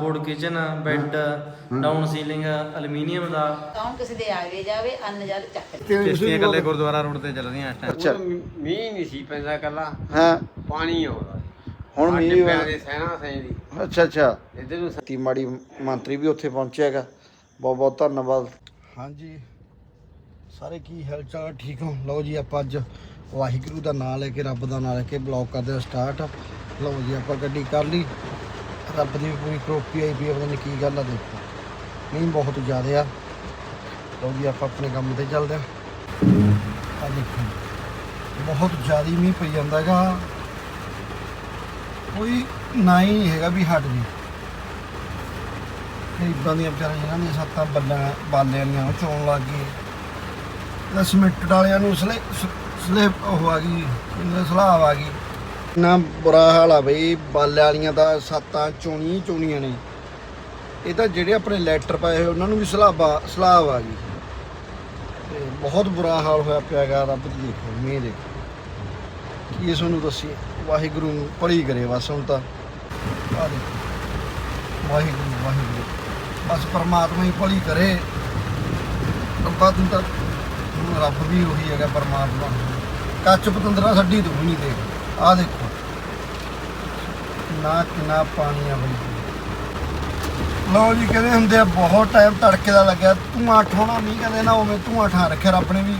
Board kitchen bed down ceiling aluminium ਦਾ। ਕੌਣ ਕਿਸੇ ਦੇ ਆਵੇ ਜਾਵੇ ਅੰਨ ਜਲ ਚੱਕ। ਕਿਸ਼ਤੀਆਂ ਇਕੱਲੇ ਗੁਰਦੁਆਰਾ ਰੋਡ ਤੇ ਚੱਲ ਰਹੀਆਂ ਇਸ ਟਾਈਮ ਅੱਛਾ। ਮੀਂਹ ਨਹੀਂ ਸੀ ਪੈਂਦਾ ਕੱਲਾ ਹਾਂ। ਪਾਣੀ ਆਉਂਦਾ ਹੁਣ ਮੀਂਹ ਪਿਆਰੇ ਸੈਨਾ ਸੈਂ ਦੀ ਅੱਛਾ ਅੱਛਾ। ਇੱਧਰ ਨੂੰ ਤੀ ਮਾੜੀ ਮੰਤਰੀ ਵੀ ਉੱਥੇ ਪਹੁੰਚਿਆ ਹੈਗਾ। ਬਹੁਤ ਬਹੁਤ ਧੰਨਵਾਦ। ਹਾਂਜੀ। ਸਾਰੇ ਕੀ ਹਾਲ ਚਾਲ ਠੀਕ ਹੋ? ਲਓ ਜੀ ਆਪਾਂ ਅੱਜ ਵਾਹਿਗੁਰੂ ਦਾ ਨਾਮ ਲੈ ਕੇ ਰੱਬ ਦਾ ਨਾਮ ਲੈ ਕੇ ਬਲੌਗ ਕਰਦੇ ਹਾਂ ਸਟਾਰਟ ਲਓ ਜੀ ਆਪਾਂ ਗੱਡੀ ਕਰ ਲਈ। ਰੱਬ ਦੀ ਵੀ ਪੂਰੀ ਕਰੋਪੀ ਆਈ ਵੀ ਪਤਾ ਨਹੀਂ ਕੀ ਗੱਲ ਆ ਦੇਖੋ ਮੀਂਹ ਬਹੁਤ ਜ਼ਿਆਦਾ ਆ। ਲਓ ਜੀ, ਆਪਾਂ ਆਪਣੇ ਕੰਮ ਤੇ ਚੱਲਦੇ ਹਾਂ ਆ ਦੇਖੋ, ਬਹੁਤ ਜ਼ਿਆਦਾ ਮੀਂਹ ਪਈ ਜਾਂਦਾ ਹੈਗਾ। ਕੋਈ ਨਾ ਹੀ ਨਹੀਂ ਹੈਗਾ ਵੀ ਹਟ ਜੀ। ਗਰੀਬਾਂ ਦੀਆਂ ਵਿਚਾਰੀਆਂ ਜਿਨ੍ਹਾਂ ਦੀਆਂ ਸੱਤਾਂ ਬੱਲਾਂ, ਬਾਲਿਆਂ ਦੀਆਂ ਉਹ ਚੋਣ ਲੱਗ ਗਈ ਤੇ ਸਿਮੈਂਟ ਵਾਲਿਆਂ ਨੂੰ ਸਲੇ ਸਲੇ ਉਹ ਆ ਗਈ ਕਿੰਨੇ ਸਲਾਬ ਆ ਗਈ। ਨਾ ਬੁਰਾ ਹਾਲ ਆ ਬਈ ਬਾਲੇ ਵਾਲੀਆਂ ਤਾਂ ਸੱਤਾਂ ਚੋਣੀਆਂ ਚੋਣੀਆਂ ਨੇ। ਇਹ ਤਾਂ ਜਿਹੜੇ ਆਪਣੇ ਲੈਟਰ ਪਏ ਹੋਏ, ਉਹਨਾਂ ਨੂੰ ਵੀ ਸਲਾਬਾ, ਸਲਾਬ ਆ ਗਈ ਤੇ ਬਹੁਤ ਬੁਰਾ ਹਾਲ ਹੋਇਆ ਪਿਆ ਗਾ ਰੱਬ ਦੀ ਦੇਖੋ ਮੀਂਹ ਦੇਖੋ ਕੀ ਤੁਹਾਨੂੰ ਦੱਸੀ ਵਾਹਿਗੁਰੂ ਨੂੰ ਭਲੀ ਕਰੇ ਬਸ ਹੁਣ ਤਾਂ। ਵਾਹਿਗੁਰੂ ਵਾਹਿਗੁਰੂ। ਬਸ ਪਰਮਾਤਮਾ ਹੀ ਭਲੀ ਕਰੇ। ਰੱਬਾ ਤੂੰ ਤਾਂ ਰੱਬ ਵੀ ਉਹੀ ਹੈਗਾ ਪਰਮਾਤਮਾ। ਕੱਚ ਪਤੰਦਰਾ ਛੱਡੀ ਤੂੰ ਵੀ ਨਹੀਂ ਦੇਖ। ਆ ਦੇਖੋ। ਨਾ ਕਿੰਨਾ ਪਾਣੀ ਆ ਬਈ। ਲਓ ਜੀ, ਕਹਿੰਦੇ ਹੁੰਦੇ ਆ, ਬਹੁਤ ਟਾਈਮ ਤੜਕੇ ਦਾ ਲੱਗਿਆ। ਤੂੰ ਅੱਠ ਨਹੀਂ ਕਹਿੰਦੇ ਨਾ, ਉਵੇਂ ਤੂੰ ਅੱਠਾਂ ਰੱਖਿਆ। ਰੱਬ ਨੇ ਵੀ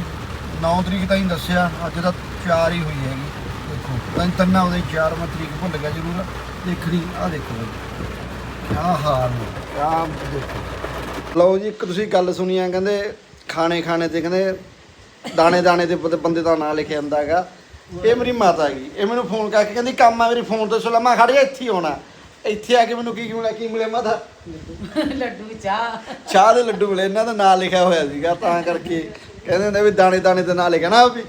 9 ਤਰੀਕ ਤਾਂ ਹੀ ਦੱਸਿਆ, ਅੱਜ ਤਾਂ 4 ਹੀ ਹੋਈ ਹੈਗੀ। ਦੇਖੋ ਤਿੰਨ ਤਿੰਨਾਂ ਉਹਦੇ 4 ਤਰੀਕ ਭੁੱਲ ਗਿਆ ਜ਼ਰੂਰ। ਦੇਖਣੀ ਆ ਦੇਖੋ ਬਈ। ਕਿਆ ਹਾਲ ਨੇ। ਦੇਖੋ। ਲਓ ਜੀ, ਇੱਕ ਤੁਸੀਂ ਗੱਲ ਸੁਣੀ ਆ, ਕਹਿੰਦੇ ਖਾਣੇ ਖਾਣੇ ਤੇ ਕਹਿੰਦੇ ਦਾਣੇ ਦਾਣੇ ਤੇ ਬੰਦੇ- ਬੰਦੇ ਦਾ ਨਾਂ ਲਿਖਿਆ ਹੁੰਦਾ ਹੈਗਾ। ਇਹ ਮੇਰੀ ਮਾਤਾ ਹੈਗੀ। ਇਹ ਮੈਨੂੰ ਫੋਨ ਕਰਕੇ ਕਹਿੰਦੀ ਕੰਮ ਆ ਮੇਰੀ ਫੋਨ ਤੇ ਸੁਲਾ ਮੈਂ ਖੜ ਜਾ ਇੱਥੇ ਹੀ ਆਉਣਾ। ਇੱਥੇ ਆ ਕੇ ਮੈਨੂੰ ਕੀ ਮਿਲਿਆ ਕੀ ਮਿਲਿਆ ਮਾਤਾ? ਲੱਡੂ ਚਾਹ। ਚਾਹ ਦੇ ਲੱਡੂ ਮਿਲੇ ਇਹਨਾਂ ਦਾ ਨਾਂ ਲਿਖਿਆ ਹੋਇਆ ਸੀਗਾ ਤਾਂ ਕਰਕੇ। ਕਹਿੰਦੇ ਹੁੰਦੇ ਵੀ ਦਾਣੇ ਦਾਣੇ ਤੇ ਨਾਂ ਲਿਖਿਆ ਨਾ ਵੀ।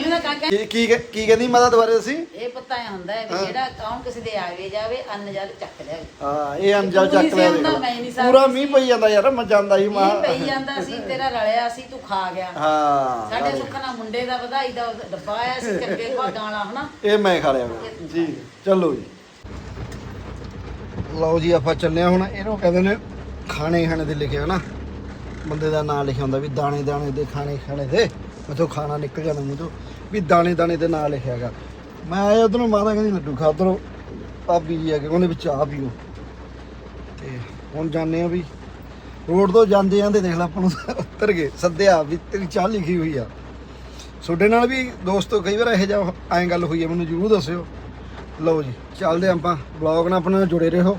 ਐਵੇਂ ਦਾ ਕਾਕਾ ਕੀ ਕੀ ਕੀ ਕਹਿੰਦੀ ਮਾਤਾ ਦੁਬਾਰੇ ਅਸੀਂ ਇਹ ਪਤਾ ਐ ਹੁੰਦਾ ਹੈ ਵੀ ਜਿਹੜਾ ਕੌਣ ਕਿਸੇ ਦੇ ਆਵੇ ਜਾਵੇ ਅੰਨ ਜਲ ਚੱਕ ਲਿਆਵੇ ਹਾਂ ਇਹ ਅੰਜਲ ਤੂੰ ਨਹੀਂ ਚੱਕ ਲਿਆ ਸੀ ਦੇਖ। ਆਉਂਦਾ, ਲਓ। ਮੈਂ ਨਹੀਂ ਸੀ ਪੂਰਾ ਆਉਂਦੀ ਮੀਂਹ ਸੀ। ਪਈ ਜਾਂਦਾ ਯਾਰ ਮੈਂ ਜਾਂਦਾ ਸੀ ਮਾਂ ਮੀਂਹ ਪਈ ਜਾਂਦਾ ਸੀ ਤੇਰਾ ਰਲਿਆ ਸੀ ਤੂੰ ਖਾ ਗਿਆ। ਹਾਂ ਸਾਡੇ ਸੁੱਖਾ ਮੁੰਡੇ ਦਾ ਵਧਾਈ ਦਾ ਡੱਬਾ ਆਇਆ ਸੀ ਚੰਗੇ ਭਾਗਾਂ ਵਾਲਾ ਹਨਾ? ਇਹ ਮੈਂ ਖਾ ਲਿਆ। ਫਿਰ। ਜੀ ਚਲੋ ਜੀ। ਲਓ ਜੀ ਆਪਾਂ ਚੱਲੇ ਹਾਂ ਹੁਣ। ਇਹਨੂੰ ਕਹਿੰਦੇ ਨੇ ਖਾਣੇ ਖਾਣੇ ਦੇ ਲਿਖਿਆ ਨਾ। ਬੰਦੇ ਦਾ ਨਾਮ ਲਿਖਿਆ ਹੁੰਦਾ ਵੀ ਦਾਣੇ ਦਾਣੇ ਦੇ ਖਾਣੇ ਖਾਣੇ ਦੇ। ਮੈਥੋਂ ਖਾਣਾ ਨਿਕਲ ਜਾਣਾ ਮੂੰਹ ਤੋਂ, ਵੀ ਦਾਣੇ ਦਾਣੇ ਦੇ ਨਾਂ ਲਿਖਿਆ ਹੈਗਾ। ਮੈਂ ਆਇਆ ਉਧਰੋਂ, ਮਾਤਾ ਕਹਿੰਦੀ, ਲੱਡੂ ਖਾ, ਉਧਰੋਂ ਭਾਬੀ ਜੀ ਆ ਕੇ ਉਹਨੇ ਵਿੱਚ ਚਾਹ ਪੀਓ। ਤੇ ਹੁਣ ਜਾਂਦੇ ਆ ਵੀ ਰੋਡ ਤੋਂ ਜਾਂਦੇ ਜਾਂਦੇ ਦੇਖ ਲਾ, ਆਪਾਂ ਨੂੰ ਉੱਤਰ ਗਏ, ਸੱਦਿਆ ਵੀ ਤੇਰੀ ਚਾਹ ਲਿਖੀ ਹੋਈ ਆ। ਤੁਹਾਡੇ ਨਾਲ ਵੀ ਦੋਸਤੋ ਕਈ ਵਾਰ ਇਹੋ ਜਿਹਾ ਐਂ ਗੱਲ ਹੋਈ ਹੈ ਮੈਨੂੰ ਜ਼ਰੂਰ ਦੱਸਿਓ। ਲਓ ਜੀ, ਚੱਲਦੇ ਹਾਂ ਆਪਾਂ ਬਲੌਗ ਨਾਲ ਆਪਣਾ ਜੁੜੇ ਰਹੋ।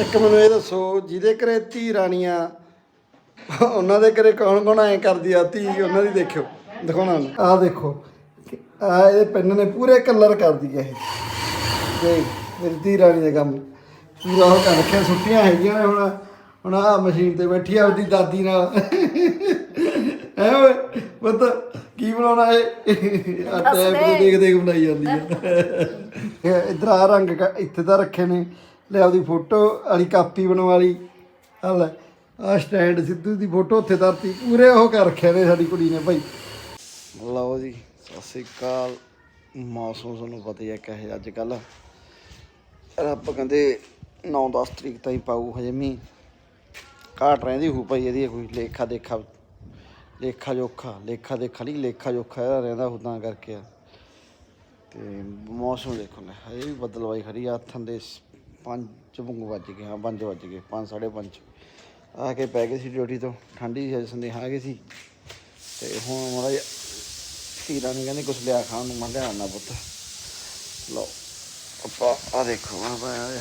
ਇੱਕ ਮੈਨੂੰ ਇਹ ਦੱਸੋ, ਜਿਹਦੇ ਘਰੇ ਧੀ ਰਾਣੀਆਂ ਉਹਨਾਂ ਦੇ ਘਰੇ ਕੌਣ ਕੌਣ ਐਂ ਕਰਦੀ ਆ ਧੀ ਉਹਨਾਂ ਦੀ ਦੇਖਿਓ ਦਿਖਾਉਣਾ ਆਹ ਦੇਖੋ ਆ ਇਹ ਪੈਨ ਨੇ ਪੂਰੇ ਕਲਰ ਕਰਦੀ ਹੈ ਇਹ। ਤੇ ਧੀ ਰਾਣੀ ਦਾ ਕੰਮ। ਪੂਰਾ ਉਹ ਕਰ ਰੱਖਿਆ ਛੁੱਟੀਆਂ ਹੈਗੀਆਂ ਨੇ ਹੁਣ। ਹੁਣ ਆ ਮਸ਼ੀਨ ਤੇ ਬੈਠੀ ਆ ਆਪਦੀ ਦਾਦੀ ਨਾਲ। ਹੈ ਓਏ ਪੁੱਤ ਕੀ ਬਣਾਉਣਾ ਏ ਆ ਟੈਬ ਤੇ ਦੇਖ ਦੇਖ ਬਣਾਈ ਜਾਂਦੀ ਆ। ਇਧਰ ਆ ਰੰਗ ਇੱਥੇ ਤਾਂ ਰੱਖੇ ਨੇ। ਲੈ ਆਪਦੀ ਫੋਟੋ ਵਾਲੀ ਕਾਪੀ ਬਣਵਾ ਲਈ। ਆ ਲੈ ਆ ਸਟੈਂਡ ਸਿੱਧੂ ਦੀ ਫੋਟੋ ਉੱਥੇ ਧਰਤੀ, ਪੂਰੇ ਉਹ ਕਰ ਰੱਖਿਆ ਨੇ ਸਾਡੀ ਕੁੜੀ ਨੇ ਭਾਈ। ਲਓ ਜੀ, ਸਤਿ ਸ੍ਰੀ ਅਕਾਲ। ਮੌਸਮ ਤੁਹਾਨੂੰ ਪਤਾ ਹੀ ਹੈ ਕਿਹੋ ਅੱਜ ਕੱਲ ਰੱਬ ਕਹਿੰਦੇ 9-10 ਤਰੀਕ ਤਾਈਂ ਪਾਊ ਹਜੇ ਮੀਂਹ। ਘਾਟ ਰਹਿੰਦੀ ਹੂ ਭਾਈ ਇਹਦੀ, ਕੋਈ ਲੇਖਾ ਦੇਖਾ, ਲੇਖਾ ਜੋਖਾ, ਲੇਖਾ ਦੇਖਾ ਨਹੀਂ, ਲੇਖਾ ਜੋਖਾ ਇਹਦਾ ਰਹਿੰਦਾ ਹੁਦਾਂ ਕਰਕੇ ਆ। ਤੇ ਮੌਸਮ ਦੇਖੋ ਨਾ ਹਜੇ ਵੀ ਬੱਦਲਵਾਈ ਖੜੀ ਆ ਥੰਦੇ ਦੇ 5 ਵੰਗ ਵੱਜ ਗਏ, ਹਾਂ 5 ਵੱਜ ਗਏ 5 5:30 ਆ ਕੇ ਪੈ ਗਏ ਸੀ ਡਿਊਟੀ ਤੋਂ। ਠੰਡੀ ਸੀ ਸੰਦੇਹ ਆ ਗਏ ਸੀ। ਤੇ ਹੁਣ ਮਾੜਾ ਜਿਹਾ ਧੀਰਾ ਨੇ ਕਹਿੰਦੇ ਕੁਛ ਲਿਆ ਖਾਣ ਨੂੰ। ਮੈਂ ਲਿਆਉਣਾ ਪੁੱਤ। ਲਓ, ਆਪਾਂ ਆ ਦੇਖੋ ਆ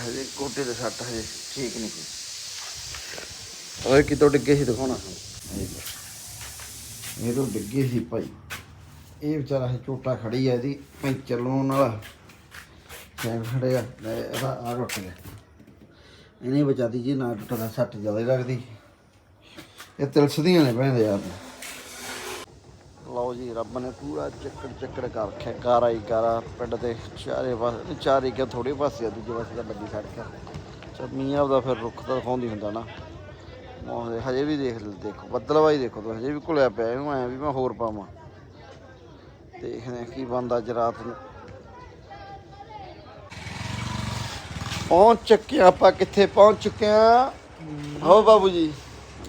ਹਜੇ ਗੋਡੇ ਦੇ ਸੱਟ ਹਜੇ ਠੀਕ ਨਹੀਂ ਕੋਈ ਓਏ, ਕਿਤੋਂ ਡਿੱਗੇ ਸੀ ਦਿਖਾਉਣਾ। ਇਹ ਤੋਂ ਡਿੱਗੇ ਸੀ ਭਾਈ। ਇਹ ਵਿਚਾਰਾ ਹੈ ਝੋਟਾ ਖੜੀ ਆ ਇਹਦੀ। ਪੈਂਚਰ ਲਾਉਣ ਵਾਲਾ ਚੈਨ ਖੜਿਆ ਲੈ ਇਹਦਾ ਆ ਟੁੱਟ ਗਿਆ। ਇਹਨੇ ਬਚਾਦੀ ਜੀ, ਨਾ ਟੁੱਟਦਾ ਸੱਟ ਜ਼ਿਆਦਾ ਲੱਗਦੀ। ਇਹ ਤਿਲਸਦੀਆਂ ਨੇ ਭੈਣ ਦੇ ਯਾਰ। ਲਓ ਜੀ, ਰੱਬ ਨੇ ਪੂਰਾ ਚੱਕਰ ਚੱਕਰ ਕਰ ਰੱਖਿਆ। ਕਾਰਾ ਹੀ ਕਾਰਾ, ਪਿੰਡ ਦੇ ਚਾਰੇ ਪਾਸੇ ਚਾਰੇ ਕਿ ਥੋੜੇ ਪਾਸੇ ਆ, ਦੂਜੇ ਪਾਸੇ ਤਾਂ ਵੱਡੀ ਸੜਕ ਆ। ਚਲ ਮੀਆਂ ਦਾ ਫਿਰ ਰੁੱਖ ਤਾਂ ਦਿਖਾਉਂਦੀ ਹੁੰਦਾ ਨਾ। ਮੌਸਮ ਹਜੇ ਵੀ ਦੇਖ ਦੇਖੋ ਬੱਦਲਵਾਈ ਦੇਖੋ ਤੁਸੀਂ, ਹਜੇ ਵੀ ਘੁਲਿਆ ਪਿਆ, ਇਹਨੂੰ ਐ ਵੀ ਮੈਂ ਹੋਰ ਪਾਵਾਂ। ਦੇਖਦੇ ਆ ਕੀ ਬੰਦਾ ਅੱਜ ਰਾਤ ਨੂੰ। ਪਹੁੰਚ ਚੁੱਕੇ ਹਾਂ, ਆਪਾਂ ਕਿੱਥੇ ਪਹੁੰਚ ਚੁੱਕੇ ਹਾਂ? ਹੋ ਬਾਬੂ ਜੀ।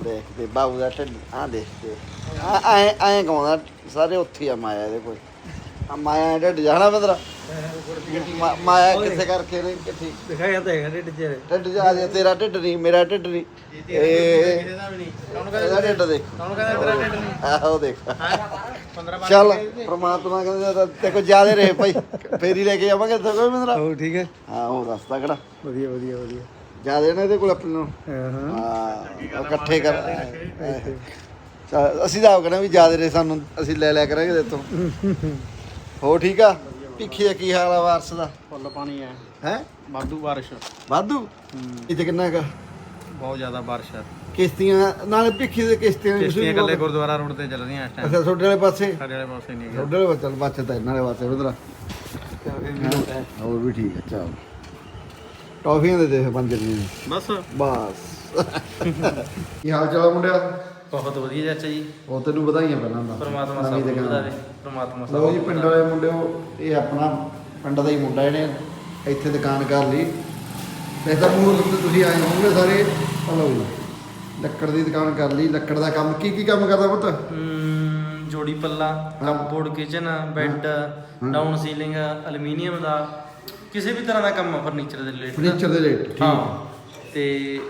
ਦੇਖਦੇ ਬਾਬੂ ਦਾ ਢਿੱਡ ਆ ਦੇਖਦੇ। ਆ ਐ ਐ ਕਹਉਂਦਾ ਸਾਰੇ ਉੱਥੇ ਆ ਮਾਇਆ ਇਹਦੇ ਕੋਲ। ਆ ਮਾਇਆ ਦਾ ਢਿੱਡ ਜਾਣਾ ਬੰਦਰਾ ਮਾਇਆ ਕਿੱਥੇ ਕਰਕੇ ਨੇ ਕਿੱਥੇ। ਦਿਖਾਇਆ ਤਾਂ ਹੈਗਾ ਢਿੱਡ ਚ ਢਿੱਡ ਜਾ ਜੇ ਤੇਰਾ ਢਿੱਡ ਨਹੀਂ ਮੇਰਾ ਢਿੱਡ ਨਹੀਂ। ਇਹ ਇਹਦਾ ਢਿੱਡ ਦੇਖ। ਕੌਣ ਕਹਿੰਦਾ ਤੇਰਾ ਢਿੱਡ ਨਹੀਂ? ਆਹੋ ਦੇਖ। 15 ਚੱਲ ਪ੍ਰਮਾਤਮਾ ਕਹਿੰਦਾ ਤੇ ਕੋ ਜਿਆਦੇ ਰਹੇ ਭਾਈ। ਫੇਰੀ ਲੈ ਕੇ ਜਾਵਾਂਗੇ ਇੱਥੇ ਕੋਈ ਬੰਦਰਾ ਹੋ ਠੀਕ ਹੈ? ਹਾਂ ਉਹ ਰਸਤਾ ਕਿਹੜਾ। ਵਧੀਆ ਵਧੀਆ ਵਧੀਆ। ਜਿਆਦੇ ਨੇ ਇਹਦੇ ਕੋਲ ਆਪਣੇ ਨੂੰ ਹਾਂ ਹਾਂ। ਉਹ ਇਕੱਠੇ ਕਰ ਅਸੀਂ ਤਾਂ ਆਪ ਕਹਿੰਦੇ ਵੀ ਜਿਆਦੇ ਰਹੇ ਸਾਨੂੰ ਅਸੀਂ ਲੈ ਲਿਆ ਕਰਾਂਗੇ ਦੇ ਤੋਂ। ਹੋ ਠੀਕ ਆ? ਭਿੱਖੀ ਦਾ ਕੀ ਹਾਲ ਆ ਵਾਰਸ ਦਾ? ਫੁੱਲ ਪਾਣੀ ਹੈ ਹੈ? ਵਾਧੂ ਬਾਰਿਸ਼। ਵਾਧੂ? ਇੱਥੇ ਕਿੰਨਾ ਕਾ? ਬਹੁਤ ਜ਼ਿਆਦਾ ਬਾਰਿਸ਼ ਹੈ ਕਿਸ਼ਤੀਆਂ ਨਾਲੇ ਭਿੱਖੀ ਦੇ ਕਿਸ਼ਤੀਆਂ ਵੀ ਕਿਸ਼ਤੀਆਂ ਸ਼ੁਰੂ ਕੱਲੇ ਗੁਰਦੁਆਰਾ ਰੋਡ ਤੇ ਚੱਲ ਰਹੀਆਂ ਇਸ ਟਾਈਮ ਅੱਛਾ ਤੁਹਾਡੇ ਵਾਲੇ ਪਾਸੇ? ਸਾਡੇ ਵਾਲੇ ਪਾਸੇ ਨਹੀਂ ਤੁਹਾਡੇ ਵਾਲੇ ਪਾਸੇ ਬਚਤ ਹੈ ਇਹਨਾਂ ਦੇ ਪਾਸੇ ਉਧਰ ਗਿਆ ਹੋਰ ਵੀ ਠੀਕ ਹੈ ਚਲ। ਟੌਫੀਆਂ ਦੇ ਦੇ ਰੁਪਏ ਦੀਆਂ। ਬਸ। ਬਸ। ਕੀ ਹਾਲ ਚਾਲ ਮੁੰਡਿਆ? ਬਹੁਤ ਵਧੀਆ ਚਾਚਾ ਜੀ। ਉਹ ਤੈਨੂੰ ਵਧਾਈਆਂ ਪਹਿਲਾਂ ਦਾ ਪਰਮਾਤਮਾ ਸਭ ਨੂੰ। ਵਧਾਵੇ ਪਰਮਾਤਮਾ ਸਭ ਲਓ ਜੀ ਪਿੰਡ ਵਾਲੇ ਮੁੰਡਿਓ ਇਹ ਆਪਣਾ ਪਿੰਡ ਦਾ ਹੀ ਮੁੰਡਾ ਇਹਨੇ ਇੱਥੇ ਦੁਕਾਨ ਕਰ ਲਈ। ਵੈਸੇ ਮੂਹਰ ਤੇ ਤੁਸੀਂ ਆਏ ਹੋਵੋਗੇ ਸਾਰੇ। ਲਓ ਜੀ ਲੱਕੜ ਦੀ ਦੁਕਾਨ ਕਰ ਲਈ। ਲੱਕੜ ਦਾ ਕੰਮ ਕੀ ਕੀ ਕੰਮ ਕਰਦਾ ਪੁੱਤ? ਜੋੜੀ ਪੱਲਾ cupboard kitchen bed down ceiling aluminium ਦਾ ਕਿਸੇ ਵੀ ਤਰ੍ਹਾਂ ਦਾ ਕੰਮ ਫਰਨੀਚਰ ਦੇ ਰਿਲੇਟਡ ਫਰਨੀਚਰ ਦੇ ਠੀਕ ਹਾਂ। ਤੇ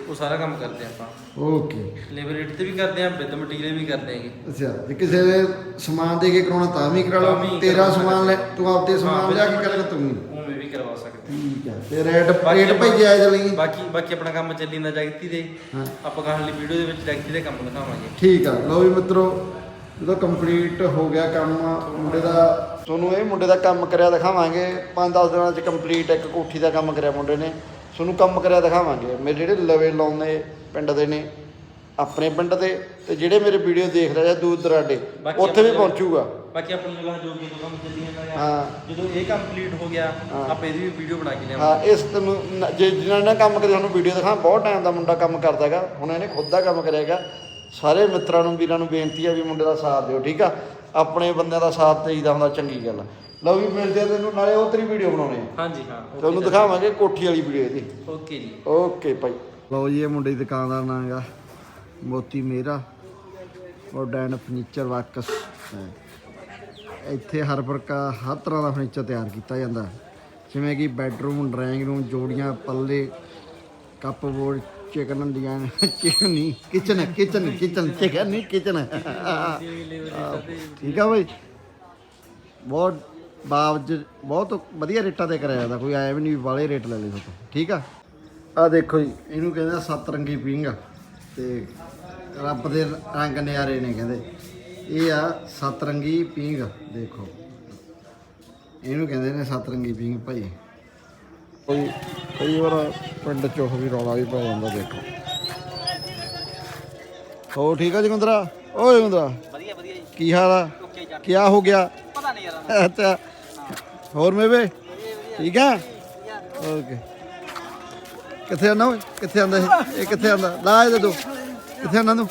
ਉਹ ਸਾਰਾ ਕੰਮ ਕਰਦੇ ਆਪਾਂ। ਓਕੇ ਲੇਬਰ ਰੇਟ ਤੇ ਵੀ ਕਰਦੇ ਆ ਵਿਦ ਮਟੀਰੀਅਲ ਵੀ ਕਰਦੇ ਹੈਗੇ। ਅੱਛਾ ਜੇ ਕਿਸੇ ਦੇ ਸਮਾਨ ਦੇ ਕੇ ਕਰਾਉਣਾ ਤਾਂ ਵੀ ਕਰਾ ਤਾਂ ਲਓ ਵੀ ਤੇਰਾ ਕਰਵਾ ਸਮਾਨ ਲੈ ਤੂੰ ਆਪਦੇ ਸਮਾਨ ਲਿਆ ਕੇ। ਕਰੇਗਾ ਤੂੰ ਵੀ ਉਵੇਂ ਵੀ ਕਰਵਾ ਸਕਦੇ। ਠੀਕ ਹੈ ਤੇ ਰੇਟ ਬਾਕੀ ਰੇਟ ਭਾਈ ਜਾਇਜ਼ ਲਈ ਬਾਕੀ ਬਾਕੀ ਆਪਣਾ ਕੰਮ ਚੱਲੀ ਜਾਂਦਾ ਜਗਤੀ ਦੇ। ਹਾਂ। ਆਪਾਂ ਗਾਹਾਂ ਵਾਲੀ ਵੀਡੀਓ ਦੇ ਵਿੱਚ ਜਗਤੀ ਦੇ ਕੰਮ ਦਿਖਾਵਾਂਗੇ। ਠੀਕ ਆ ਲਓ ਵੀ ਮਿੱਤਰੋ ਜਦੋਂ ਕੰਪਲੀਟ ਹੋ ਗਿਆ ਕੰਮ ਮੁੰਡੇ ਦਾ ਤੁਹਾਨੂੰ ਇਹ ਮੁੰਡੇ ਦਾ ਕੰਮ ਕਰਿਆ ਦਿਖਾਵਾਂਗੇ। 5-10 ਦਿਨਾਂ ਚ ਕੰਪਲੀਟ ਇੱਕ ਕੋਠੀ ਦਾ ਕੰਮ ਕਰਿਆ ਮੁੰਡੇ ਨੇ। ਤੁਹਾਨੂੰ ਕੰਮ ਕਰਿਆ ਦਿਖਾਵਾਂਗੇ। ਮੇਰੇ ਜਿਹੜੇ ਲਵੇ ਲਾਉਂਦੇ ਪਿੰਡ ਦੇ ਨੇ ਆਪਣੇ ਪਿੰਡ ਦੇ ਤੇ ਜਿਹੜੇ ਮੇਰੇ ਵੀਡੀਓ ਦੇਖ ਰਹੇ ਆ ਦੂਰ ਦਰਾਡੇ ਬਾਕੀ ਉੱਥੇ ਵੀ ਪਹੁੰਚੂਗਾ। ਬਾਕੀ ਆਪਣੀ ਜਗ੍ਹਾ ਜੋ ਵੀ ਕੰਮ ਚੱਲੀ ਜਾਂਦਾ ਹੈ ਹਾਂ। ਜਦੋਂ ਇਹ ਕੰਪਲੀਟ ਹੋ ਗਿਆ ਹਾਂ। ਆਪਾਂ ਇਹਦੀ ਵੀ ਵੀਡੀਓ ਬਣਾ ਕੇ ਹਾਂ ਲਿਆਵਾਂਗੇ ਇਸ ਤੈਨੂੰ ਨ- ਜੇ ਜਿਨ੍ਹਾਂ ਨੇ ਕੰਮ ਕਰਿਆ ਤੁਹਾਨੂੰ ਵੀਡੀਓ ਦਿਖਾਂ ਬਹੁਤ ਟਾਈਮ ਦਾ ਮੁੰਡਾ ਕੰਮ ਕਰਦਾ ਹੈਗਾ। ਹੁਣ ਇਹਨੇ ਖੁਦ ਦਾ ਕੰਮ ਕਰਿਆ ਹੈਗਾ। ਸਾਰੇ ਮਿੱਤਰਾਂ ਨੂੰ ਵੀਰਾਂ ਨੂੰ ਬੇਨਤੀ ਹੈ ਵੀ ਮੁੰਡੇ ਦਾ ਸਾਥ ਦਿਓ ਠੀਕ ਆ? ਆਪਣੇ ਬੰਦਿਆਂ ਦਾ ਸਾਥ ਦੇਈਦਾ ਹੁੰਦਾ ਚੰਗੀ ਗੱਲ ਆ। ਲਓ ਵੀ ਮਿਲਦੇ ਆ ਤੈਨੂੰ ਨਾਲੇ ਉਹ ਤੇਰੀ ਵੀਡੀਓ ਬਣਾਉਣੀ ਆ। ਹਾਂਜੀ ਹਾਂ ਤੁਹਾਨੂੰ ਦਿਖਾਵਾਂਗੇ ਕੋਠੀ ਵਾਲੀ ਵੀਡੀਓ ਇਹਦੀ। ਓਕੇ ਜੀ। ਓਕੇ ਭਾਈ। ਲਓ ਜੀ, ਇਹ ਮੁੰਡੇ ਦੀ ਦੁਕਾਨ ਦਾ ਨਾਮ ਹੈਗਾ ਮੋਤੀ ਮੇਰਾ ਮੋਡਰਨ ਫਰਨੀਚਰ ਵਰਕਸ ਇੱਥੇ ਹਰ ਪ੍ਰਕਾਰ ਹਰ ਤਰ੍ਹਾਂ ਦਾ ਫਰਨੀਚਰ ਤਿਆਰ ਕੀਤਾ ਜਾਂਦਾ। ਜਿਵੇਂ ਕਿ ਬੈੱਡਰੂਮ, ਡਰਾਇੰਗ ਰੂਮ, ਜੋੜੀਆਂ, ਪੱਲੇ, cupboard, chicken design chicken kitchen kitchen kitchen, chicken ਨਹੀਂ, ਕਿਚਨ ਠੀਕ ਆ ਬਈ। ਬਹੁਤ ਬਾਵਜ ਬਹੁਤ ਵਧੀਆ ਰੇਟਾਂ ਤੇ ਕਰਾਇਆ ਜਾਂਦਾ, ਕੋਈ ਐ ਵੀ ਨਹੀਂ ਵਾਲੇ ਰੇਟ ਲੈ ਲਏ ਤੋਂ। ਠੀਕ ਆ? ਆ ਦੇਖੋ ਜੀ ਇਹਨੂੰ ਕਹਿੰਦੇ ਆ ਸੱਤ ਰੰਗੀ ਪੀਂਗ ਤੇ ਰੱਬ ਦੇ ਰੰਗ ਨਿਆਰੇ ਨੇ ਕਹਿੰਦੇ। ਇਹ ਆ ਸੱਤ ਰੰਗੀ ਪੀਂਗ ਦੇਖੋ। ਇਹਨੂੰ ਕਹਿੰਦੇ ਨੇ ਸੱਤ ਰੰਗੀ ਪੀਂਗ ਭਾਈ। ਕੋਈ ਕਈ ਵਾਰ ਪਿੰਡ ਚ ਉਹ ਵੀ ਰੌਲਾ ਵੀ ਪੈ ਜਾਂਦਾ ਦੇਖੋ। ਹੋ ਠੀਕ ਆ ਜਗਿੰਦਰਾ? ਓ ਜਗਿੰਦਰਾ ਵਧੀਆ ਵਧੀਆ ਜੀ। ਕੀ ਹਾਲ ਆ? ਕੀ ਹੋ ਗਿਆ? ਪਤਾ ਨਹੀਂ ਯਾਰ। ਅੱਛਾ। ਹੋਰ ਮੇਵੇ? ਠੀਕ ਆ? ਓਕੇ। ਕਿੱਥੇ ਆਣਾ ਓਏ? ਕਿੱਥੇ ਆਂਦਾ ਇਹ? ਇਹ ਕਿੱਥੇ ਆਂਦਾ ਲਾ ਇਹਦੇ ਦੋ ਕਿੱਥੇ ਆਣਾ ਤੂੰ?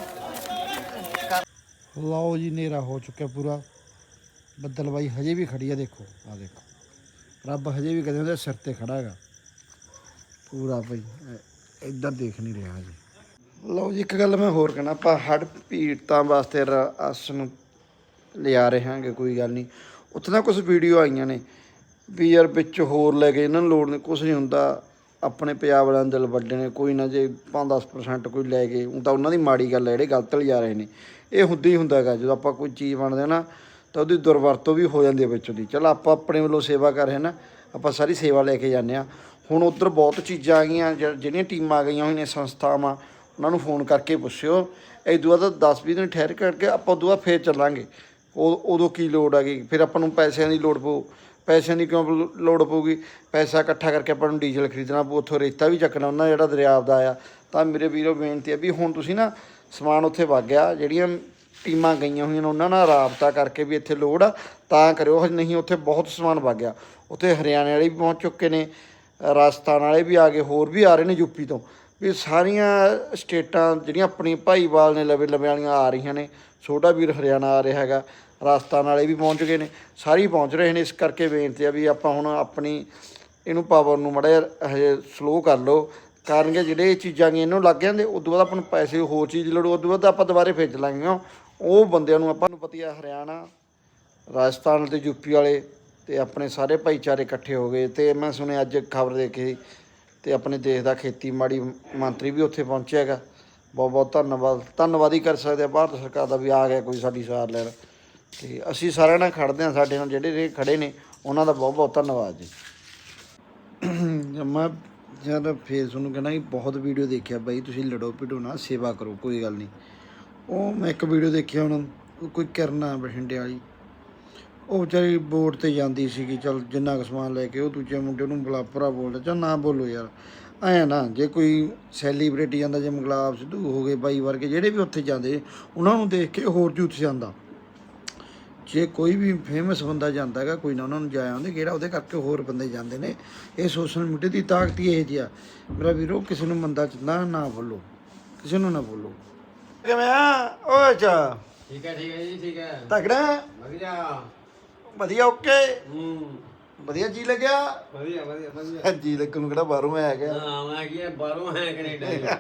ਲਓ ਜੀ ਨੇਰਾ ਹੋ ਚੁੱਕਿਆ ਪੂਰਾ। ਬੱਦਲਬਾਈ ਹਜੇ ਵੀ ਖੜੀ ਆ, ਦੇਖੋ। ਆ ਦੇਖੋ। ਰੱਬ ਹਜੇ ਵੀ ਕਦੇ ਉਹਦੇ ਸਿਰ ਤੇ ਖੜਾ ਹੈਗਾ। ਪੂਰਾ ਭਾਈ ਇੱਧਰ ਦੇਖ ਨਹੀਂ ਰਿਹਾ ਜੀ। ਲਓ ਜੀ, ਇੱਕ ਗੱਲ ਮੈਂ ਹੋਰ ਕਹਿਣਾ, ਆਪਾਂ ਹੜ ਪੀੜਤਾਂ ਵਾਸਤੇ ਰਾਸ਼ਨ ਨੂੰ ਲਿਆ ਰਹੇ ਹਾਂਗੇ, ਕੋਈ ਗੱਲ ਨਹੀਂ। ਉੱਥੇ ਨਾ ਕੁਝ ਵੀਡੀਓ ਆਈਆਂ ਨੇ, ਵੀ ਯਾਰ ਵਿੱਚ ਹੋਰ ਲੈ ਕੇ ਇਹਨਾਂ ਨੂੰ ਲੋੜ ਨਹੀਂ ਕੁਝ ਨਹੀਂ ਹੁੰਦਾ। ਆਪਣੇ ਪੰਜਾਬ ਵਾਲਿਆਂ ਦੇ ਦਿਲ ਵੱਡੇ ਨੇ ਕੋਈ ਨਾ ਜੇ 5-10% ਕੋਈ ਲੈ ਕੇ ਉਹ ਤਾਂ ਉਹਨਾਂ ਦੀ ਮਾੜੀ ਗੱਲ ਹੈ ਜਿਹੜੇ ਗਲਤ ਲਿਜਾ ਰਹੇ ਨੇ। ਇਹ ਹੁੰਦਾ ਹੀ ਹੁੰਦਾ ਹੈਗਾ, ਜਦੋਂ ਆਪਾਂ ਕੋਈ ਚੀਜ਼ ਬਣਦੇ ਆ ਨਾ, ਤਾਂ ਉਹਦੀ ਦੁਰਵਰਤੋਂ ਵੀ ਹੋ ਜਾਂਦੀ ਹੈ ਵਿੱਚੋਂ ਦੀ। ਚਲ ਆਪਾਂ ਆਪਣੇ ਵੱਲੋਂ ਸੇਵਾ ਕਰ ਰਹੇ ਹਾਂ ਨਾ, ਆਪਾਂ ਸਾਰੀ ਸੇਵਾ ਲੈ ਕੇ ਜਾਂਦੇ ਆ। ਹੁਣ ਉਧਰ ਬਹੁਤ ਚੀਜ਼ਾਂ ਆ ਗਈਆਂ ਜਿਹੜੀਆਂ ਟੀਮਾਂ ਆ ਗਈਆਂ ਹੋਈਆਂ ਸੰਸਥਾਵਾਂ, ਉਹਨਾਂ ਨੂੰ ਫੋਨ ਕਰਕੇ ਪੁੱਛਿਓ। ਇਹ ਦੁਆ ਤਾਂ 10-20 ਦਿਨ ਠਹਿਰ ਕਰਕੇ ਆਪਾਂ ਦੁਆ ਫੇਰ ਚੱਲਾਂਗੇ। ਉਹ, ਉਦੋਂ ਕੀ ਲੋੜ ਆ ਗਈ ਫਿਰ ਆਪਾਂ ਨੂੰ ਪੈਸਿਆਂ ਦੀ ਲੋੜ ਪਊ। ਪੈਸਿਆਂ ਦੀ ਕਿਉਂ ਲੋ- ਲੋੜ ਪਊਗੀ? ਪੈਸਾ ਇਕੱਠਾ ਕਰਕੇ ਆਪਾਂ ਨੂੰ ਡੀਜ਼ਲ ਖਰੀਦਣਾ ਪਊ, ਉੱਥੋਂ ਰੇਤਾ ਵੀ ਚੱਕਣਾ, ਉਹਨਾਂ ਜਿਹੜਾ ਦਰਿਆ ਦਾ ਆ ਤਾਂ ਮੇਰੇ ਵੀਰੋ ਬੇਨਤੀ ਹੈ ਵੀ ਹੁਣ ਤੁਸੀਂ ਨਾ ਸਮਾਨ ਉੱਥੇ ਵਗ ਗਿਆ, ਜਿਹੜੀਆਂ ਟੀਮਾਂ ਗਈਆਂ ਹੋਈਆਂ ਨੇ, ਉਹਨਾਂ ਨਾਲ ਰਾਬਤਾ ਕਰਕੇ ਵੀ ਇੱਥੇ ਲੋੜ ਆ, ਤਾਂ ਕਰਿਓ। ਨਹੀਂ, ਉੱਥੇ ਬਹੁਤ ਸਮਾਨ ਵਗ ਗਿਆ। ਉੱਥੇ ਹਰਿਆਣੇ ਵਾਲੇ ਵੀ ਪਹੁੰਚ ਚੁੱਕੇ ਨੇ, ਰਾਜਸਥਾਨ ਵਾਲੇ ਵੀ ਆ ਗਏ, ਹੋਰ ਵੀ ਆ ਰਹੇ ਨੇ ਯੂਪੀ ਤੋਂ। ਵੀ ਸਾਰੀਆਂ ਸਟੇਟਾਂ ਜਿਹੜੀਆਂ ਆਪਣੀ ਭਾਈਵਾਲ ਨੇ ਲਵੇ ਲਵੇ ਵਾਲੀਆਂ ਆ ਰਹੀਆਂ ਨੇ, ਛੋਟਾ ਵੀਰ ਹਰਿਆਣਾ ਆ ਰਿਹਾ ਹੈਗਾ ਰਾਜਸਥਾਨ ਵਾਲੇ ਵੀ ਪਹੁੰਚ ਗਏ ਨੇ। ਸਾਰੇ ਪਹੁੰਚ ਰਹੇ ਨੇ। ਇਸ ਕਰਕੇ ਬੇਨਤੀ ਆ ਵੀ ਆਪਾਂ ਹੁਣ ਆਪਣੀ ਇਹਨੂੰ ਪਾਵਰ ਨੂੰ ਮੜਾ ਹਜੇ ਸਲੋ ਕਰ ਲਓ। ਕਾਰਨ ਕਿ ਜਿਹੜੇ ਇਹ ਚੀਜ਼ਾਂ ਗਏ ਇਹਨੂੰ ਲੱਗ ਜਾਂਦੇ ਉਦੋਂ ਬਾਅਦ ਆਪਾਂ ਨੂੰ ਪੈਸੇ, ਹੋਰ ਚੀਜ਼ ਲੜੋ ਲੋੜ ਉਦੋਂ ਬਾਅਦ ਆਪਾਂ ਦੁਬਾਰੇ ਭੇਜ ਲਾਂਗੇ ਉਹ ਬੰਦਿਆਂ ਨੂੰ ਆਪਾਂ ਨੂੰ ਪਤੀ ਹਰਿਆਣਾ, ਰਾਜਸਥਾਨ ਤੇ ਯੂਪੀ ਵਾਲੇ ਤੇ ਆਪਣੇ ਸਾਰੇ ਭਾਈਚਾਰੇ ਇਕੱਠੇ ਹੋ ਗਏ। ਤੇ ਮੈਂ ਸੁਣਿਆ ਅੱਜ ਖਬਰ ਦੇਖੀ ਤੇ ਆਪਣੇ ਦੇਸ਼ ਦਾ ਖੇਤੀਬਾੜੀ ਮੰਤਰੀ ਵੀ ਉੱਥੇ ਪਹੁੰਚਿਆ ਹੈਗਾ। ਬਹੁਤ ਬਹੁਤ ਧੰਨਵਾਦ। ਧੰਨਵਾਦ ਹੀ ਕਰ ਸਕਦੇ ਆ। ਭਾਰਤ ਸਰਕਾਰ ਦਾ ਵੀ ਆ ਗਿਆ ਕੋਈ ਸਾਡੀ ਸਾਰ ਲੈਣ। ਤੇ ਅਸੀਂ ਸਾਰਿਆਂ ਨਾਲ ਖੜਦੇ ਹਾਂ, ਸਾਡੇ ਨਾਲ ਜਿਹੜੇ ਜਿਹੜੇ ਖੜੇ ਨੇ, ਉਹਨਾਂ ਦਾ ਬਹੁਤ ਬਹੁਤ ਧੰਨਵਾਦ ਜੀ। ਮੈਂ ਜਦ ਫੇਰ ਤੁਹਾਨੂੰ ਕਹਿੰਦਾ ਕਿ ਬਹੁਤ ਵੀਡੀਓ ਦੇਖਿਆ ਬਾਈ, ਤੁਸੀਂ ਲੜੋ ਭਿੜੋ ਨਾ, ਸੇਵਾ ਕਰੋ, ਕੋਈ ਗੱਲ ਨਹੀਂ। ਉਹ ਮੈਂ ਇੱਕ ਵੀਡੀਓ ਦੇਖਿਆ ਹੁਣ, ਉਹ ਕੋਈ ਕਰਨਾ ਬਠਿੰਡੇ ਵਾਲੀ। ਉਹ ਵਿਚਾਰੀ ਬੋਟ ਤੇ ਜਾਂਦੀ ਸੀਗੀ, ਚਲ ਜਿੰਨਾ ਕੁ ਸਮਾਨ ਲੈ ਕੇ, ਉਹ ਦੂਜੇ ਮੁੰਡੇ ਨੂੰ ਬਲਾਪਰਾ ਬੋਲਦਾ, ਚਲ ਨਾ ਬੋਲੋ ਯਾਰ। ਐਂ ਨਾ, ਜੇ ਕੋਈ ਸੈਲੀਬ੍ਰਿਟੀ ਜਾਂਦਾ, ਜੇ ਮਗਲਾਬ ਸਿੱਧੂ ਹੋ ਗਏ, ਬਾਈ ਵਰਗੇ, ਜਿਹੜੇ ਵੀ ਉੱਥੇ ਜਾਂਦੇ, ਉਹਨਾਂ ਨੂੰ ਦੇਖ ਕੇ ਹੋਰ ਜੂਤ ਜਾਂਦਾ। ਜੇ ਕੋਈ ਵੀ ਫੇਮਸ ਬੰਦਾ ਜਾਂਦਾ ਹੈਗਾ ਕੋਈ ਨਾ ਉਹਨਾਂ ਨੂੰ ਜਾਇਆ ਹੁੰਦੇ ਕਿਹੜਾ ਉਹਦੇ ਕਰਕੇ ਹੋਰ ਬੰਦੇ ਜਾਂਦੇ ਨੇ। ਇਹ ਸੋਸ਼ਲ ਮੀਡੀਆ ਦੀ ਤਾਕਤ ਹੀ ਇਹ ਜੀ ਆ। ਮੇਰਾ ਵੀਰੋ ਕਿਸੇ ਨੂੰ ਮੰਦਾ ਚੰਦਾ ਨਾ ਬੋਲੋ ਕਿਸੇ ਨੂੰ ਨਾ ਬੋਲੋ। ਕਿਵੇਂ ਆ? ਓਏ ਚਾ ਠੀਕ ਹੈ ਠੀਕ ਹੈ ਜੀ ਠੀਕ ਹੈ। ਤਗੜਾ ਵਧੀਆ। ਵਧੀਆ ਓਕੇ? ਹੂੰ। ਵਧੀਆ ਜੀ ਲੱਗਿਆ? ਵਧੀਆ ਵਧੀਆ ਵਧੀਆ। ਜੀ ਲੱਗਣ ਨੂੰ ਕਿਹੜਾ ਬਾਹਰੋਂ ਆਇਆ ਗਿਆ। ਹਾਂ ਮੈਂ ਕੀ ਬਾਹਰੋਂ ਹੈ ਕੈਨੇਡਾ।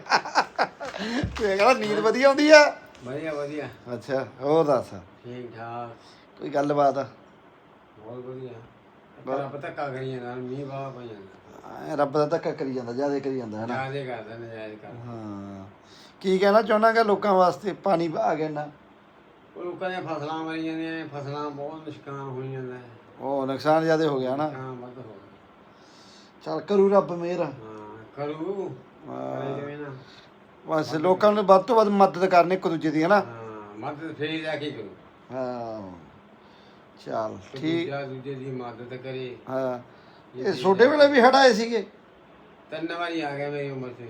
ਤੂੰ ਇਹ ਕਹਿੰਦਾ ਨੀਂਦ ਵਧੀਆ ਆਉਂਦੀ ਆ। ਵਧੀਆ ਵਧੀਆ। ਅੱਛਾ ਹੋਰ ਦੱਸ? ਠੀਕ ਠਾਕ। ਕੋਈ ਗੱਲਬਾਤ? ਬਹੁਤ ਵਧੀਆ। ਆਪ ਧੱਕਾ ਕਰੀ ਜਾਂਦਾ ਮੀਂਹ ਬਾਵਾ ਪਈ ਜਾਂਦਾ। ਐਂ ਰੱਬ ਦਾ ਧੱਕਾ ਕਰੀ ਜਾਂਦਾ ਜ਼ਿਆਦਾ ਕਰੀ ਜਾਂਦਾ ਹੈ ਨਾ? ਜਾਦੇ ਕਰਦਾ ਨਜਾਇਜ਼ ਕਰ। ਹਾਂ। ਕੀ ਕਹਿਣਾ ਚਾਹੁੰਦਾ ਕਿ ਲੋਕਾਂ ਵਾਸਤੇ ਪਾਣੀ ਆ ਗਿਆ ਨਾ ਉਹ ਲੋਕਾਂ ਦੀਆਂ ਫਸਲਾਂ ਮਰੀ ਜਾਂਦੀਆਂ ਨੇ ਫਸਲਾਂ ਬਹੁਤ ਨੁਕਸਾਨ ਹੋਈ ਜਾਂਦਾ ਹੈ। ਉਹ ਨੁਕਸਾਨ ਜ਼ਿਆਦਾ ਹੋ ਗਿਆ ਨਾ? ਨੁਕਸਾਨ ਵੱਧ ਹੋ ਗਿਆ। ਚੱਲ ਕਰੂ ਰੱਬ ਮਿਹਰ। ਹਾਂ ਕਰੂ। ਕਰੇ ਕਿਵੇਂ ਨਾ। ਬਸ ਲੋਕਾਂ ਨੂੰ ਵੱਧ ਤੋਂ ਵੱਧ ਮਦਦ ਕਰਨੀ ਇੱਕ ਦੂਜੇ ਦੀ ਹੈ ਨਾ? ਹਾਂ ਮਦਦ ਫੇਰ ਜਾ ਕੇ ਕਰੂ। ਹਾਂ। ਚੱਲ ਠੀਕ। ਦੂਜਾ ਦੂਜੇ ਦੀ ਮਦਦ ਕਰੇ। ਹਾਂ। ਇਹ ਛੋਟੇ ਵੇਲੇ ਵੀ ਹਟਾਏ ਸੀਗੇ? ਤਿੰਨ ਵਾਰੀ ਆ ਗਿਆ ਮੇਰੀ ਉਮਰ 'ਚ।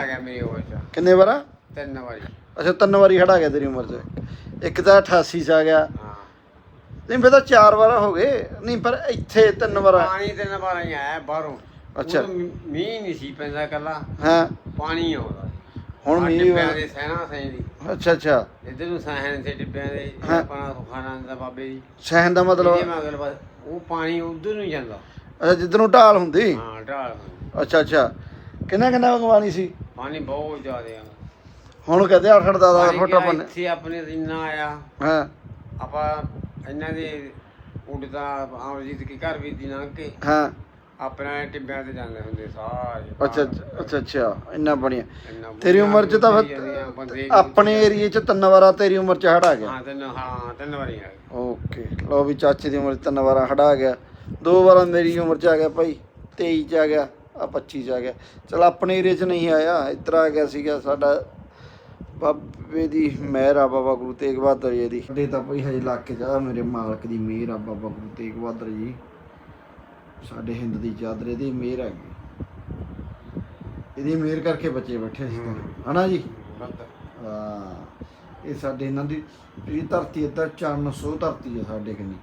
ਆ ਗਿਆ ਮੇਰੀ ਉਮਰ 'ਚ। ਕਿੰਨੇ ਵਾਰ ਤਿੰਨ ਵਾਰੀ। ਅੱਛਾ ਤਿੰਨ ਵਾਰੀ ਹਟਾ ਗਿਆ ਤੇਰੀ ਉਮਰ 'ਚ। ਇੱਕ ਤਾਂ 88 ਚ ਆ ਗਿਆ। ਹਾਂ। ਨਹੀਂ ਫਿਰ ਤਾਂ ਚਾਰ ਵਾਰ ਹੋ ਗਏ। ਨਹੀਂ ਪਰ ਇੱਥੇ ਤਿੰਨ ਵਾਰ ਪਾਣੀ ਤਿੰਨ ਵਾਰ ਹੀ ਆਇਆ ਬਾਹਰੋਂ। ਅੱਛਾ। ਉਦੋਂ ਮੀਂਹ ਨਹੀਂ ਸੀ ਪੈਂਦਾ ਕੱਲਾ ਹਾਂ। ਪਾਣੀ ਆਉਂਦਾ ਹੁਣ ਆਹ ਮੀਂਹ ਡਿੱਬਿਆਂ ਦੇ ਸਹਿਣਾ ਸਹੀਂ ਦੀ। ਅੱਛਾ ਅੱਛਾ। ਇੱਧਰ ਨੂੰ ਸਹਿਣ ਤੇ ਡਿੱਬਿਆਂ ਦੇ ਹਾਂ। ਆਪਣਾ ਸੁਖਾਨਾ ਦਾ ਬਾਬੇ ਦੀ। ਸਹਿਣ ਦਾ ਮਤਲਬ? ਇਹਦੇ ਮਗਰ ਬਸ ਉਹ ਪਾਣੀ ਉਧਰ ਨੂੰ ਜਾਂਦਾ। ਅੱਛਾ ਜਿੱਧਰ ਨੂੰ ਢਾਲ ਹੁੰਦੀ? ਹਾਂ ਢਾਲ ਅੱਛਾ ਅੱਛਾ। ਕਿੰਨਾ ਕਿੰਨਾ ਭਗਵਾਨੀ ਸੀ? ਪਾਣੀ ਬਹੁਤ ਜ਼ਿਆਦਾ ਆ। ਹੁਣ ਕਹਿੰਦੇ 8 10 ਪਾਣੀ ਫੁੱਟ ਆਪਾਂ ਇੱਥੇ ਆਪਣੇ ਇੰਨਾ ਆਇਆ। ਹਾਂ। ਆਪਾਂ ਇਹਨਾਂ ਦੇ ਉੱਡਦਾ ਅਮਰਜੀਤ ਕੇ ਘਰ ਵੀ ਦੀ ਲੰਘ ਕੇ ਹਾਂ। ਆਪਣਾ ਟਿੱਬਿਆਂ ਤੇ ਜਾਂਦੇ ਹੁੰਦੇ ਸਾਰੇ ਅੱਛਾ ਅੱਛਾ ਅੱਛਾ ਇੰਨਾ ਬਣਿਆ। ਇੰਨਾ ਤੇਰੀ ਉਮਰ ਚ ਤਾਂ ਬੰਦੇ ਆਪਣੇ ਏਰੀਏ ਚ ਤਿੰਨ ਵਾਰਾਂ ਤੇਰੀ ਉਮਰ ਚ ਆ ਗਿਆ। ਹਾਂ ਤਿੰਨ ਹਾਂ ਤਿੰਨ ਵਾਰੀ ਆ ਗਏ ਓਕੇ ਲਓ ਵੀ ਚਾਚੇ ਦੀ ਉਮਰ 'ਚ ਤਿੰਨ ਵਾਰਾਂ ਹਟਾ ਗਿਆ। ਦੋ ਵਾਰਾਂ ਮੇਰੀ ਉਮਰ ਚ ਆ ਗਿਆ ਭਾਈ 23 ਚ ਆ ਗਿਆ ਆ 25 ਚ ਆ ਗਿਆ। ਚਲ ਆਪਣੇ ਏਰੀਏ ਚ ਨਹੀਂ ਆਇਆ ਇੱਧਰ ਆ ਗਿਆ ਸੀਗਾ ਸਾਡਾ ਬਾਬੇ ਦੀ ਮਿਹਰ ਆ ਬਾਬਾ ਗੁਰੂ ਤੇਗ ਬਹਾਦਰ ਜੀ ਦੀ। ਸਾਡੇ ਤਾਂ ਭਾਈ ਹਜੇ ਇਲਾਕੇ ਚ ਆ ਮੇਰੇ ਮਾਲਕ ਦੀ ਮਿਹਰ ਆ ਬਾਬਾ ਗੁਰੂ ਤੇਗ ਬਹਾਦਰ ਜੀ। ਸਾਡੇ ਹਿੰਦ ਦੀ ਚਾਦਰੇ ਦੀ ਮਿਹਰ ਹੈਗੀ ਇਹਦੀ ਮਿਹਰ ਕਰਕੇ ਬੱਚੇ ਬੈਠੇ ਸੀ ਹਨਾ ਜੀ? ਹਾਂ ਇਹ ਸਾਡੇ ਇਹਨਾਂ ਦੀ ਜਿਹੜੀ ਧਰਤੀ ਇੱਧਰ ਚਰਨ ਸੋ ਧਰਤੀ ਹੈ ਸਾਡੇ ਕਨੀ।